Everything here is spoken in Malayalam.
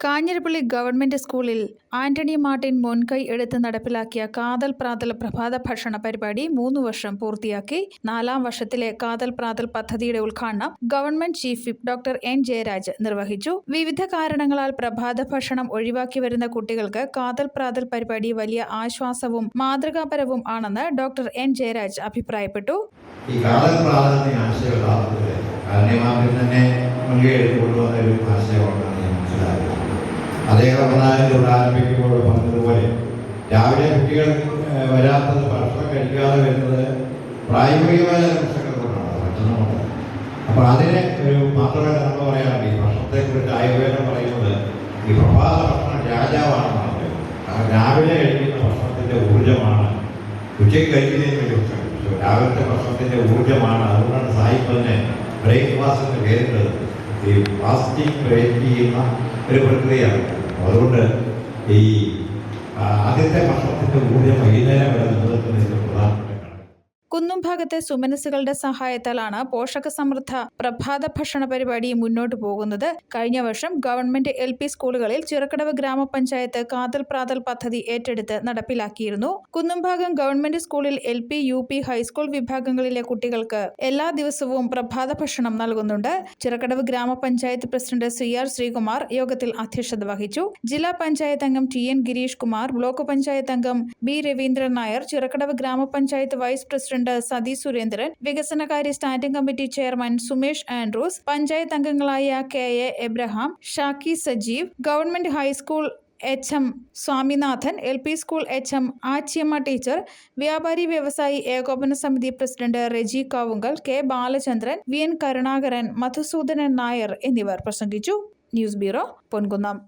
കാഞ്ഞിരപ്പള്ളി ഗവൺമെന്റ് സ്കൂളിൽ ആന്റണി മാർട്ടിൻ മുൻകൈ എടുത്ത് നടപ്പിലാക്കിയ കാതൽ പ്രാതൽ പ്രഭാത ഭക്ഷണ പരിപാടി മൂന്ന് വർഷം പൂർത്തിയാക്കി നാലാം വർഷത്തിലെ കാതൽ പ്രാതൽ പദ്ധതിയുടെ ഉദ്ഘാടനം government chief whip doctor N Jayaraj നിർവഹിച്ചു. വിവിധ കാരണങ്ങളാൽ പ്രഭാത ഭക്ഷണം ഒഴിവാക്കി വരുന്ന കുട്ടികൾക്ക് കാതൽ പ്രാതൽ പരിപാടി വലിയ ആശ്വാസവും മാതൃകാപരവും ആണെന്ന് ഡോക്ടർ എൻ ജയരാജ് അഭിപ്രായപ്പെട്ടു. ഈ ആശയം തന്നെ അദ്ദേഹം ഒന്നാമത് ആരംഭിക്കുമ്പോൾ പറഞ്ഞതുപോലെ രാവിലെ കുട്ടികൾ വരാത്തത് ഭക്ഷണം കഴിക്കാതെ വരുന്നത് പ്രായോഗികമായ പ്രശ്നങ്ങൾ കൊണ്ടാണ് മറ്റൊന്നുമല്ല അപ്പോൾ അതിനെ ഒരു മാത്രമേ നമ്മൾ പറയാറുണ്ട്. ഈ ഭക്ഷണത്തെക്കുറിച്ച് ആയുർവേദം പറയുന്നത് ഈ പ്രഭാത ഭക്ഷണം രാജാവാണെന്നാണ് പറയുന്നത് രാവിലെ കഴിക്കുന്ന ഭക്ഷണത്തിന്റെ ഊർജമാണ്. ഉച്ചയ്ക്ക് കഴിക്കുന്നതിന് വലിയ പ്രശ്നമില്ല രാവിലത്തെ ഭക്ഷണത്തിന്റെ ഊർജമാണ്. അതുകൊണ്ടാണ് സായിപ്പതിനെ ബ്രേക്ക്ഫാസ്റ്റ് എന്ന് പേരിട്ടത്. ഈ പ്ലാസ്റ്റിക് ബ്രേക്ക് ചെയ്യുന്ന ഒരു പ്രക്രിയയാണ്. അതുകൊണ്ട് ഈ ആദ്യത്തെ ഭക്ഷണത്തിന്റെ ഊർജം വൈകുന്നേരം വരെ നിലനിൽക്കുന്നതിന്റെ പ്രധാനപ്പെട്ട ഘടകം കുന്നുംഭാഗത്തെ സുമനസ്സുകളുടെ സഹായത്താലാണ് പോഷക സമൃദ്ധ പ്രഭാത ഭക്ഷണ പരിപാടി മുന്നോട്ടു പോകുന്നത്. കഴിഞ്ഞ വർഷം ഗവൺമെന്റ് എൽ പി സ്കൂളുകളിൽ ചിറക്കടവ് ഗ്രാമപഞ്ചായത്ത് കാതൽ പ്രാതൽ പദ്ധതി ഏറ്റെടുത്ത് നടപ്പിലാക്കിയിരുന്നു. കുന്നുംഭാഗം ഗവൺമെന്റ് സ്കൂളിൽ L P U P high school വിഭാഗങ്ങളിലെ കുട്ടികൾക്ക് എല്ലാ ദിവസവും പ്രഭാത ഭക്ഷണം നൽകുന്നുണ്ട്. ചിറക്കടവ് ഗ്രാമപഞ്ചായത്ത് പ്രസിഡന്റ് സി ആർ ശ്രീകുമാർ യോഗത്തിൽ അധ്യക്ഷത വഹിച്ചു. ജില്ലാ പഞ്ചായത്ത് അംഗം T N Girish Kumar block panchayat അംഗം B Raveendran Nair Chirakkadavu grama panchayat vice president Sathi Surendran വികസനകാര്യ standing committee chairman Sumesh Andrews panchayat അംഗങ്ങളായ K A Abraham Shaki Sajeev government high school H M Swaminathan L P school H M Achiyamma teacher വ്യാപാരി വ്യവസായി ഏകോപന സമിതി president Reji Kavungal K Balachandran V N Karunakaran Madhusoodanan Nair എന്നിവർ പ്രസംഗിച്ചു. News bureau Ponkunnam.